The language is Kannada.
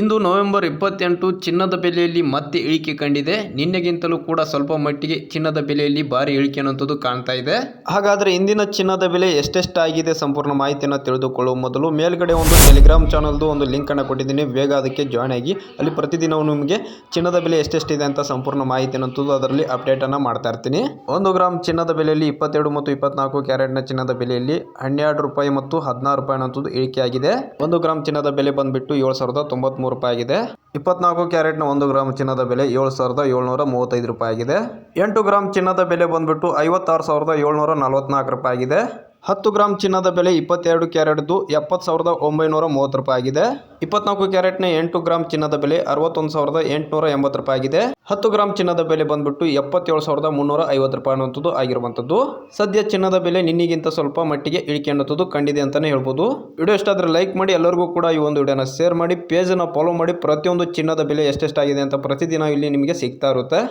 ಇಂದು ನವೆಂಬರ್ ಇಪ್ಪತ್ತೆಂಟು ಚಿನ್ನದ ಬೆಲೆಯಲ್ಲಿ ಮತ್ತೆ ಇಳಿಕೆ ಕಂಡಿದೆ. ನಿನ್ನೆಗಿಂತಲೂ ಕೂಡ ಸ್ವಲ್ಪ ಮಟ್ಟಿಗೆ ಚಿನ್ನದ ಬೆಲೆಯಲ್ಲಿ ಭಾರಿ ಇಳಿಕೆ ಅನ್ನುವಂಥದ್ದು ಕಾಣ್ತಾ ಇದೆ. ಹಾಗಾದ್ರೆ ಇಂದಿನ ಚಿನ್ನದ ಬೆಲೆ ಎಷ್ಟೆಷ್ಟಾಗಿದೆ ಸಂಪೂರ್ಣ ಮಾಹಿತಿಯನ್ನು ತಿಳಿದುಕೊಳ್ಳುವ ಮೊದಲು ಮೇಲ್ಗಡೆ ಒಂದು ಟೆಲಿಗ್ರಾಮ್ ಚಾನಲ್ದು ಒಂದು ಲಿಂಕ್ ಅನ್ನು ಕೊಟ್ಟಿದ್ದೀನಿ. ಬೇಗ ಅದಕ್ಕೆ ಜಾಯ್ನ್ ಆಗಿ. ಅಲ್ಲಿ ಪ್ರತಿದಿನವೂ ನಿಮಗೆ ಚಿನ್ನದ ಬೆಲೆ ಎಷ್ಟೆಷ್ಟಿದೆ ಅಂತ ಸಂಪೂರ್ಣ ಮಾಹಿತಿ ಅನ್ನೋಂಥದ್ದು ಅದರಲ್ಲಿ ಅಪ್ಡೇಟ್ ಅನ್ನು ಮಾಡ್ತಾ ಇರ್ತೀನಿ. ಒಂದು ಗ್ರಾಮ್ ಚಿನ್ನದ ಬೆಲೆಯಲ್ಲಿ ಇಪ್ಪತ್ತೆರಡು ಮತ್ತು ಇಪ್ಪತ್ನಾಲ್ಕು ಕ್ಯಾರೆಟ್ನ ಚಿನ್ನದ ಬೆಲೆಯಲ್ಲಿ ಹನ್ನೆರಡು ರೂಪಾಯಿ ಮತ್ತು ಹದಿನಾರು ರೂಪಾಯಿ ಅನ್ನೋಂಥದ್ದು ಇಳಿಕೆಯಾಗಿದೆ. ಒಂದು ಗ್ರಾಮ್ ಚಿನ್ನದ ಬೆಲೆ ಬಂದ್ಬಿಟ್ಟು ಏಳು ಸಾವಿರದ ತೊಂಬತ್ಮೂರು ರೂಪಾಯಿ ಆಗಿದೆ. ಇಪ್ಪತ್ನಾಲ್ಕು ಕ್ಯಾರೆಟ್ನ ಒಂದು ಗ್ರಾಮ್ ಚಿನ್ನದ ಬೆಲೆ ಏಳು ಸಾವಿರದ ಏಳ್ನೂರ ಮೂವತ್ತೈದು ರೂಪಾಯಿ ಆಗಿದೆ. ಎಂಟು ಗ್ರಾಮ್ ಚಿನ್ನದ ಬೆಲೆ ಬಂದ್ಬಿಟ್ಟು ಐವತ್ತಾರು ಸಾವಿರದ ಏಳ್ನೂರ ನಲವತ್ನಾಲ್ಕು ರೂಪಾಯಿ ಆಗಿದೆ. ಹತ್ತು ಗ್ರಾಮ್ ಚಿನ್ನದ ಬೆಲೆ ಇಪ್ಪತ್ತೆರಡು ಕ್ಯಾರೆಟ್ದು ಎಪ್ಪತ್ತು ಸಾವಿರದ ಒಂಬೈನೂರ ಮೂವತ್ತು ರೂಪಾಯಿ ಆಗಿದೆ. ಇಪ್ಪತ್ನಾಲ್ಕು ಕ್ಯಾರೆಟ್ನ ಎಂಟು ಗ್ರಾಮ್ ಚಿನ್ನದ ಬೆಲೆ ಅರವತ್ತೊಂದು ಸಾವಿರದ ಎಂಟುನೂರ ಎಂಬತ್ತು ರೂಪಾಯಿ ಆಗಿದೆ. ಹತ್ತು ಗ್ರಾಮ್ ಚಿನ್ನದ ಬೆಲೆ ಬಂದ್ಬಿಟ್ಟು ಎಪ್ಪತ್ತೇಳು ಸಾವಿರದ ಮುನ್ನೂರ ಐವತ್ತು ರೂಪಾಯಿ ಅನ್ನುವಂಥದ್ದು ಆಗಿರುವಂಥದ್ದು. ಸದ್ಯ ಚಿನ್ನದ ಬೆಲೆ ನಿನ್ನಿಗಿಂತ ಸ್ವಲ್ಪ ಮಟ್ಟಿಗೆ ಇಳಿಕೆ ಅನ್ನೋದು ಕಂಡಿದೆ ಅಂತಲೇ ಹೇಳ್ಬೋದು. ವಿಡಿಯೋ ಇಷ್ಟ ಆದರೆ ಲೈಕ್ ಮಾಡಿ, ಎಲ್ಲರಿಗೂ ಕೂಡ ಈ ಒಂದು ವಿಡಿಯೋನ ಶೇರ್ ಮಾಡಿ, ಪೇಜನ್ನು ಫಾಲೋ ಮಾಡಿ. ಪ್ರತಿಯೊಂದು ಚಿನ್ನದ ಬೆಲೆ ಎಷ್ಟೆಷ್ಟಾಗಿದೆ ಅಂತ ಪ್ರತಿದಿನ ಇಲ್ಲಿ ನಿಮಗೆ ಸಿಗ್ತಾ ಇರುತ್ತೆ.